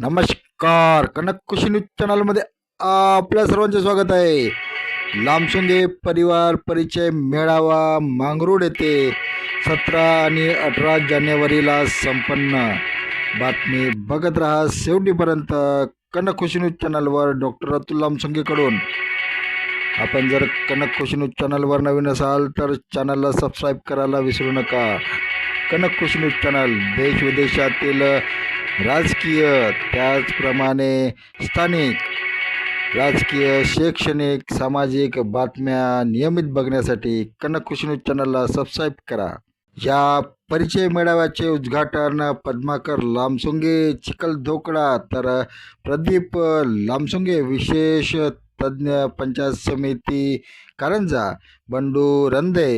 नमस्कार कनक कृषी न्यूज चॅनलमध्ये आपल्या सर्वांचे स्वागत आहे. लामसुंगे परिवार परिचय मेळावा मांगरूड येथे सतरा आणि अठरा जानेवारीला संपन्न. बातमी बघत राहा शेवटीपर्यंत कनक कृषी न्यूज चॅनलवर डॉक्टर अतुल लामसुंगेकडून आपण जर कनक कृषी न्यूज चॅनलवर नवीन असाल तर चॅनलला सबस्क्राईब करायला विसरू नका. कनक कृषी न्यूज चॅनल देश विदेशातील राजकीय त्याचप्रमाणे स्थानिक राजकीय शैक्षणिक सामाजिक बातम्या नियमित बघण्यासाठी कनक न्यूज चॅनलला सबस्क्राईब करा. या परिचय मेळाव्याचे उद्घाटन पद्माकर लामसुंगे चिखलधोकडा तर प्रदीप लामसुंगे विशेष तज्ज्ञ पंचायत समिती कारंजा बंडू रंदे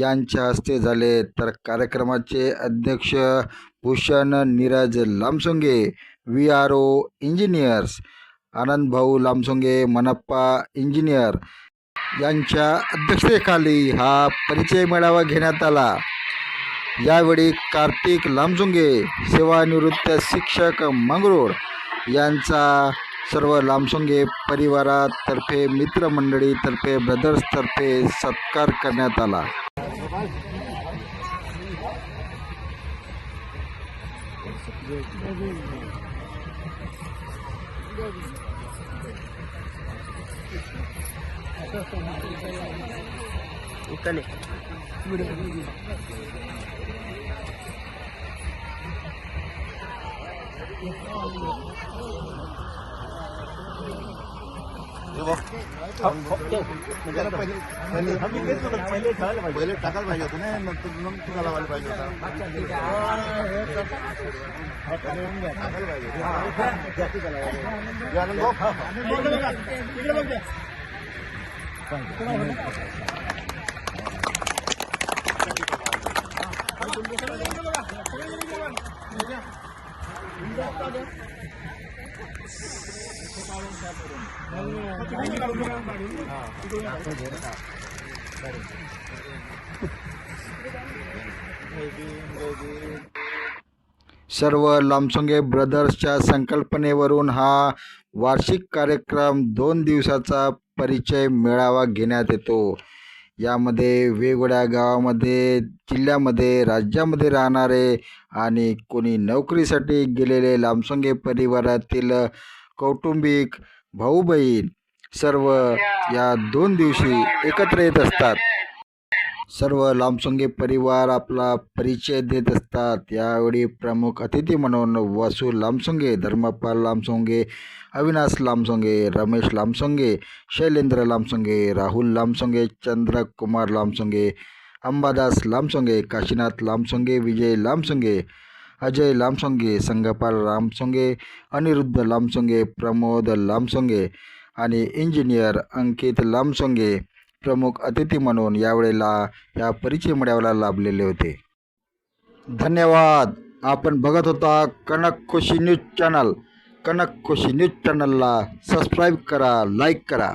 यांच्या हस्ते झाले तर कार्यक्रमाचे अध्यक्ष Bhushan Neeraj Lamsunge V R O engineers Anand भाऊ लामसुंगे मनप्पा इंजिनियर. यांच्या अध्यक्षतेखाली हा परिचय मेळावा घेण्यात आला. यावेळी कार्तिक लामसुंगे सेवानिवृत्त शिक्षक मंगरूळ यांचा सर्व लामसुंगे परिवारातर्फे मित्रमंडळीतर्फे ब्रदर्सतर्फे सत्कार करण्यात आला. ఇక్కడే Thank you. पहिले टाकायला पाहिजे होतं ना नंतर मग तुला लावायला पाहिजे होता टाकायला पाहिजे सर्व लामसुंगे ब्रदर्सच्या संकल्पनेवरून हा वार्षिक कार्यक्रम दोन दिवसाचा परिचय मेळावा घेण्यात येतो. यामध्ये वेगवेगळ्या गावामध्ये जिल्ह्यामध्ये राज्यामध्ये राहणारे आणि कोणी नोकरीसाठी गेलेले लामसुंगे परिवारातील कौटुंबिक भाऊ बहीण सर्व या दोन दिवशी एकत्र येत असतात. सर्व लामसुंगे परिवार आपला परिचय देत असतात. यावेळी प्रमुख अतिथी म्हणून वसू लांबसंगे धर्मपाल लांबसंगे अविनाश लांबसंगे रमेश लांबसंगे शैलेंद्र लांबसंगे राहुल लांबसंगे चंद्रकुमार लांबसंगे अंबादास लांबसंगे काशीनाथ लांबसंगे विजय लांबसंगे अजय लांबसंगे संगपाल लांबसंगे अनिरुद्ध लांबसंगे प्रमोद लांबसंगे आणि इंजिनियर अंकित लांबसंगे प्रमुख अतिथी म्हणून यावेळेला या परिचय मेळाव्याला लाभलेले होते. धन्यवाद. आपण बघत होता Kanak Khushi news channel. Kanak Khushi news चॅनलला सबस्क्राईब करा लाईक करा.